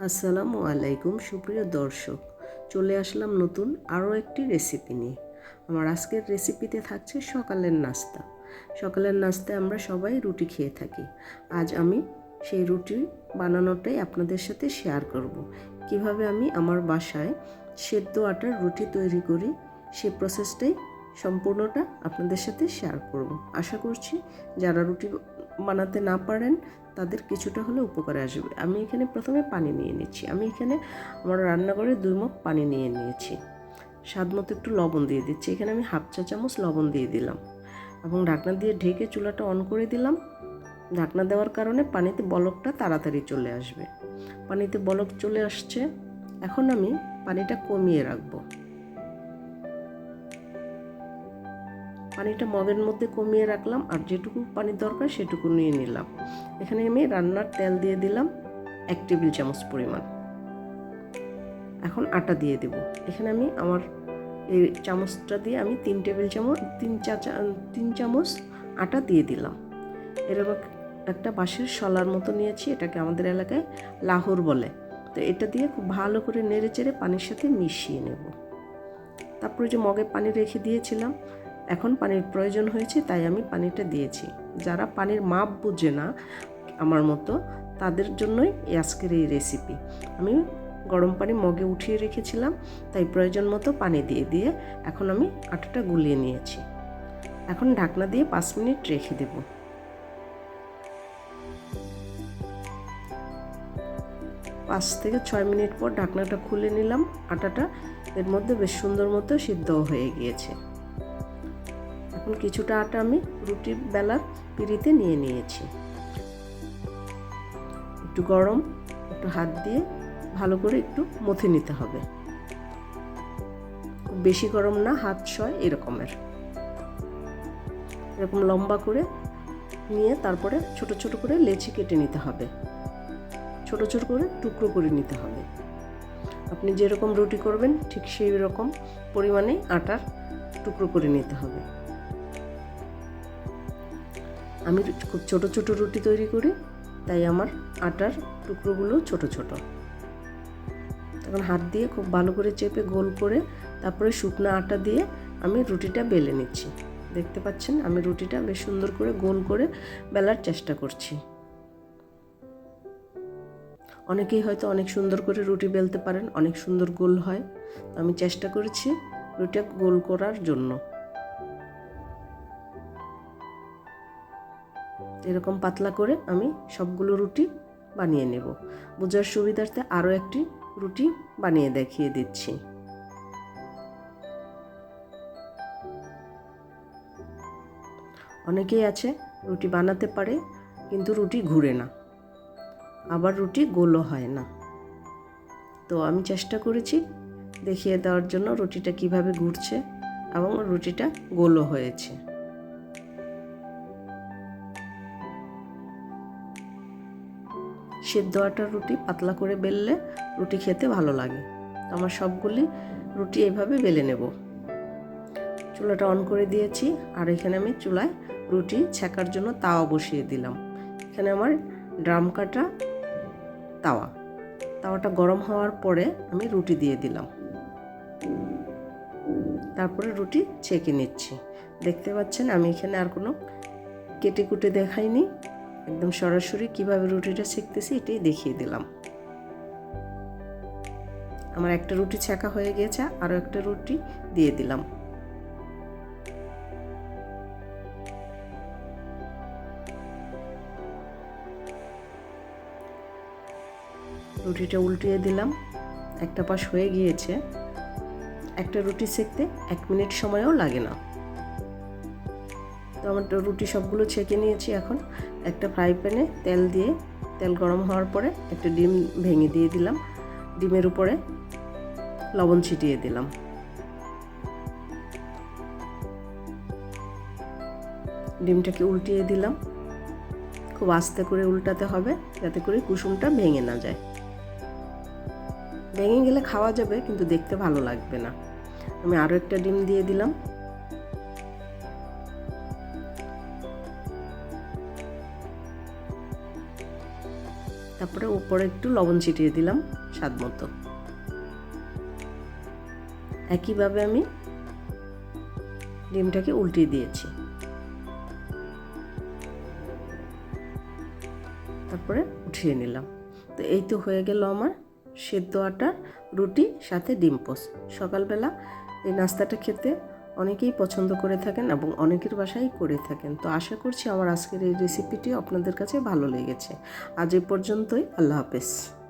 আসসালামু আলাইকুম, সুপ্রিয় দর্শক চলে আসলাম নতুন আরও একটি রেসিপি নিয়ে আমার আজকের রেসিপিতে থাকছে সকালের নাস্তা সকালের নাস্তায় আমরা সবাই রুটি খেয়ে থাকি আজ আমি সেই রুটি বানানোটাই আপনাদের সাথে শেয়ার করব। কীভাবে আমি আমার বাসায় সেদ্ধ আটার রুটি তৈরি করি সেই প্রসেসটাই সম্পূর্ণটা আপনাদের সাথে শেয়ার করব। আশা করছি যারা রুটি বানাতে না পারেন, তাদের কিছুটা হলে উপকারে আসবে। আমি এখানে প্রথমে পানি নিয়ে নিচ্ছি। আমি এখানে আমার রান্নাঘরে দুই মগ পানি নিয়ে নিয়েছি। স্বাদ মতো একটু লবণ দিয়ে দিচ্ছি। এখানে আমি হাফ চা চামচ লবণ দিয়ে দিলাম এবং ঢাকনা দিয়ে ঢেকে চুলাটা অন করে দিলাম। ঢাকনা দেওয়ার কারণে পানিতে বলকটা তাড়াতাড়ি চলে আসবে। পানিতে বলক চলে আসছে। এখন আমি পানিটা কমিয়ে রাখব। পানিটা মগের মধ্যে কমিয়ে রাখলাম আর যেটুকু পানির দরকার সেটুকু নিয়ে নিলাম। এখানে আমি রান্নার তেল দিয়ে দিলাম এক টেবিল চামচ পরিমাণ। এখন আটা দিয়ে দেব। এখানে আমি আমার এই চামচটা দিয়ে আমি তিন টেবিল চামচ, তিন চা তিন চামচ আটা দিয়ে দিলাম। এরকম একটা বাঁশের শলার মতো নিয়েছি, এটাকে আমাদের এলাকায় লাহোর বলে। তো এটা দিয়ে খুব ভালো করে নেড়ে চেড়ে পানির সাথে মিশিয়ে নেব। তারপরে যে মগে পানি রেখে দিয়েছিলাম এখন পানির প্রয়োজন হয়েছে, তাই আমি পানিটা দিয়েছি। যারা পানির মাপ বুঝে না, আমার মতো, তাদের জন্যই আজকের এই রেসিপি আমি গরম পানি মগে উঠিয়ে রেখেছিলাম, তাই প্রয়োজন মতো পানি দিয়ে দিয়ে এখন আমি আটাটা গুলিয়ে নিয়েছি। এখন ঢাকনা দিয়ে পাঁচ মিনিট রেখে দেব। পাঁচ থেকে ছয় মিনিট পর ঢাকনাটা খুলে নিলাম। আটাটা এর মধ্যে বেশ সুন্দর মতো সিদ্ধ হয়ে গিয়েছে। এখন কিছুটা আটা আমি রুটির বেলার পিড়িতে নিয়ে নিয়েছি। একটু গরম, একটু হাত দিয়ে ভালো করে একটু মথে নিতে হবে। বেশি গরম না, হাত ছয় এরকমের। এরকম লম্বা করে নিয়ে তারপরে ছোট ছোট করে লেচি কেটে নিতে হবে। ছোট ছোট করে টুকরো করে নিতে হবে। আপনি যেরকম রুটি করবেন ঠিক সেই রকম পরিমাণে আটার টুকরো করে নিতে হবে। আমি খুব ছোট ছোট রুটি তৈরি করি, তাই আমার আটার টুকরোগুলো ছোট ছোট। তখন হাত দিয়ে খুব ভালো করে চেপে গোল করে তারপরে শুকনো আটা দিয়ে আমি রুটিটা বেলে নিচ্ছি। দেখতে পাচ্ছেন, আমি রুটিটা বেশ সুন্দর করে গোল করে বেলার চেষ্টা করছি। অনেকেই হয়তো অনেক সুন্দর করে রুটি বেলতে পারেন, অনেক সুন্দর গোল হয়। আমি চেষ্টা করেছি রুটিটা গোল করার জন্য। এরকম পাতলা করে আমি সবগুলো রুটি বানিয়ে নেব। বোঝার সুবিধার্থে আরও একটি রুটি বানিয়ে দেখিয়ে দিচ্ছি। অনেকেই আছে রুটি বানাতে পারে কিন্তু রুটি ঘুরে না। আবার রুটি গোলও হয় না। তো আমি চেষ্টা করেছি দেখিয়ে দেওয়ার জন্য রুটিটা কীভাবে ঘুরছে এবং রুটিটা গোলও হয়েছে। সেদ্ধ আটার রুটি পাতলা করে বেললে রুটি খেতে ভালো লাগে। আমার সবগুলি রুটি এভাবে বেলে নেব। চুলাটা অন করে দিয়েছি আর এখানে আমি চুলায় রুটি ছেঁকার জন্য তাওয়া বসিয়ে দিলাম। এখানে আমার ড্রাম কাটা তাওয়া। তাওয়াটা গরম হওয়ার পরে আমি রুটি দিয়ে দিলাম। তারপরে রুটি ছেঁকে নিচ্ছি। দেখতে পাচ্ছেন আমি এখানে আর কোনো কেটে কুটে দেখাইনি। একদম সরাসরি কীভাবে রুটিটা সেঁকতেছি এটাই দেখিয়ে দিলাম। আমার একটা রুটি ছেঁকা হয়ে গেছে আরও একটা রুটি দিয়ে দিলাম। রুটিটা উল্টিয়ে দিলাম, একটা পাশ হয়ে গিয়েছে। একটা রুটি সেঁকতে এক মিনিট সময়ও লাগে না। তো আমার রুটি সবগুলো ছেঁকে নিয়েছি এখন। একটা ফ্রাই প্যানে তেল দিয়ে, তেল গরম হওয়ার পরে একটা ডিম ভেঙে দিয়ে দিলাম। ডিমের উপরে লবণ ছিটিয়ে দিলাম। ডিমটাকে উল্টিয়ে দিলাম। খুব আস্তে করে উল্টাতে হবে যাতে করে কুসুমটা ভেঙে না যায়। ভেঙে গেলে খাওয়া যাবে, কিন্তু দেখতে ভালো লাগবে না। আমি আরও একটা ডিম দিয়ে দিলাম। তারপরে উপরে একটু লবণ ছিটিয়ে দিলাম, স্বাদ মতো। একইভাবে আমি ডিমটাকে উল্টিয়ে দিয়েছি। তারপরে উঠিয়ে নিলাম। তো এই তো হয়ে গেল আমার সেদ্ধ আটা, রুটি, সাথে ডিম পোস্ট সকালবেলা এই নাস্তাটা খেতে অনেকেই পছন্দ করে থাকেন এবং অনেকের বাসায় করে থাকেন। তো আশা করছি আমার আজকের এই রেসিপিটি আপনাদের কাছে ভালো লেগেছে। আজ এ পর্যন্তই, আল্লাহ হাফেজ।